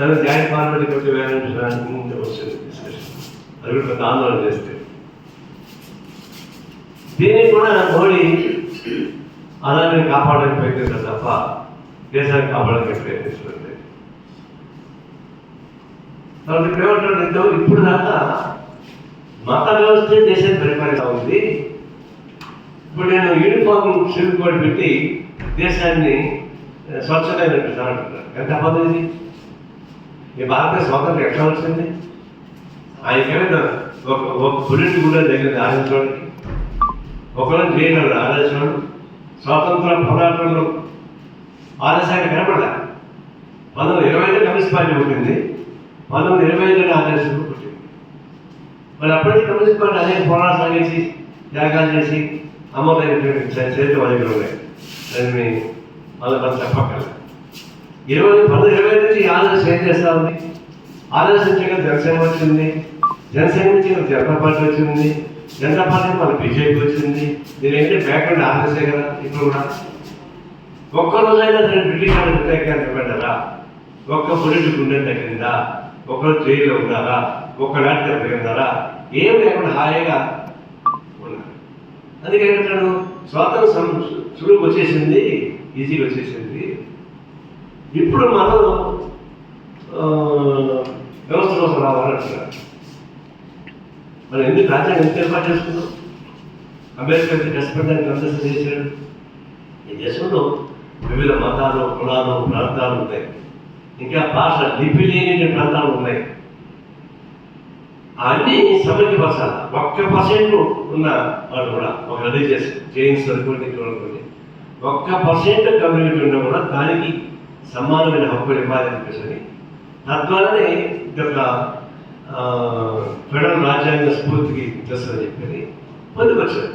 సరే joint parliament committee వేయాలని ముందు వచ్చింది డిస్కషన్ అది కూడా పెద్ద ఆందోళన చేస్తే. దీన్ని కూడా మోడీ అలానే కాపాడడానికి ప్రయత్నిస్తారు తప్ప దేశాన్ని కాపాడడానికి ప్రయత్నిస్తుంది తర్వాత ఇక్కడ ఏమంటాడు ఇప్పుడు దాకా మత వ్యవస్థ దేశాన్ని పరిపాలిస్తా ఉంది. ఇప్పుడు నేను యూనిఫామ్ సివిల్ కోడ్ పెట్టి దేశాన్ని ఆ, అంటున్నాను ఎంత అబద్ధం ఈ భారత స్వాతంత్రం ఎట్లా వచ్చింది? ఆయనకేమైనా ఒక ఒక బుల్లెట్ కూడా జరిగింది ఆలోచించడానికి ఒకరోజు జైలు ఆలోచనలు స్వాతంత్ర పోరాటంలో ఆలస్యాన్ని కనపడలే? పంతొమ్మిది ఇరవై ఐదు కమ్యూనిస్ట్ పార్టీ పుట్టింది. పంతొమ్మిది ఇరవై ఐదులో ఆదేశంలో పుట్టింది. మరి అప్పటికి కమ్యూనిస్ట్ పార్టీ అనేక పోరాటం సాగించి త్యాగాలు చేసి అమలైనటువంటి చరిత్ర మన దగ్గర ఉన్నాయి దాన్ని మళ్ళీ మనం చెప్పక్కర్లేదు. ఇరవై పంతొమ్మిది ఇరవై ఈ ఆలోచన ఏం చేస్తా ఉంది? ఆలోచించగా జనసేన వచ్చింది. జనసేన నుంచి జనతా పార్టీ వచ్చింది. జనతా పార్టీ మన బీజేపీ వచ్చింది. దీనికంటే బ్యాక్గ్రౌండ్ ఆలోచనే కదా ఇప్పుడు కూడా. ఒక్క రోజైనా సరే బ్రిటిష్ వాళ్ళు వ్యతిరేకంగా నిలబడ్డారా? ఒక్క పొలిటిక్ గుండె తగ్గిందా ఒకరు జైల్లో ఉన్నారా? ఒక్క నాటి ఉన్నారా? ఏం లేకుండా హాయిగా ఉన్నారు. అందుకే అంటాడు? స్వాతంత్రం సులువు వచ్చేసింది ఈజీగా వచ్చేసింది. ఇప్పుడు మనం వ్యవస్థ కోసం రావాలంటున్నారు మనం ఎందుకు రాజ్యాంగం ఎందుకు ఏర్పాటు చేసుకున్నాం అంబేద్కర్ ఎంత కష్టపడడానికి కంసెషన్ చేశాడు ఈ దేశంలో వివిధ మతాలు కులాలు ప్రాంతాలు ఉన్నాయి. ఇంకా భాష లిపి లేని ప్రాంతాలు ఉన్నాయి. అన్ని సమైక్యపరచాలి ఒక్క పర్సెంట్ ఉన్న వాళ్ళు కూడా ఒక రిలీజియస్ జైన్స్ అనుకోండి చూడకండి ఒక్క పర్సెంట్ కమ్యూనిటీ ఉన్నా కూడా దానికి సమానమైన హక్కులు ఇవ్వాలని చెప్పేసి తద్వారానే ఇదొక ఫెడరల్ రాజ్యాంగ స్ఫూర్తికి తెస్తుందని చెప్పి పొందుపరిచారు.